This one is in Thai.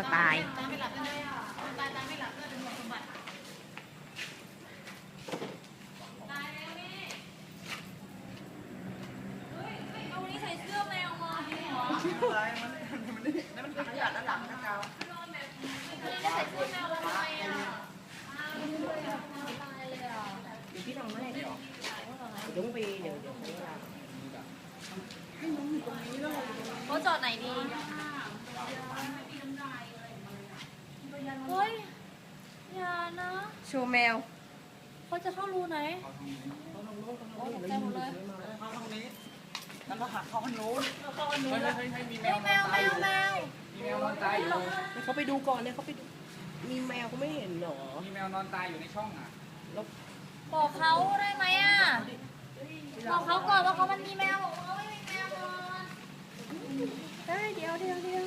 วตายพี่น้องเมื่อไหร่เดี๋ยวต้องไปเดี๋ยวเดี๋ยวให้น้องอยู่ตรงนี้แล้วโอ้จอดไหนดี โชว์แมว เขาจะเข้ารูไหนโอ้ตกใจหมดเลยเข้าห้องนี้ แล้วก็หักเข้าห้องนู้นเข้าอันนู้เฮ้นยแล้วเฮ้ยเฮ้ยมีแมเฮ้ยวแมวแมวแมวมีแมวนอนตายอยู่ให้เขาไปดูก่อนเลยเขาไปดู มีแมวเขาไม่เห็นเหรอ มีแมวนอนตายอยู่ในช่องอะบอกเขาได้ไหมอะ บอกเขาก่อนว่าเขามันมีแมวบอกว่าเขาไม่มีแมวก่อนได้เดี๋ยวเดี๋ยวเดี๋ยว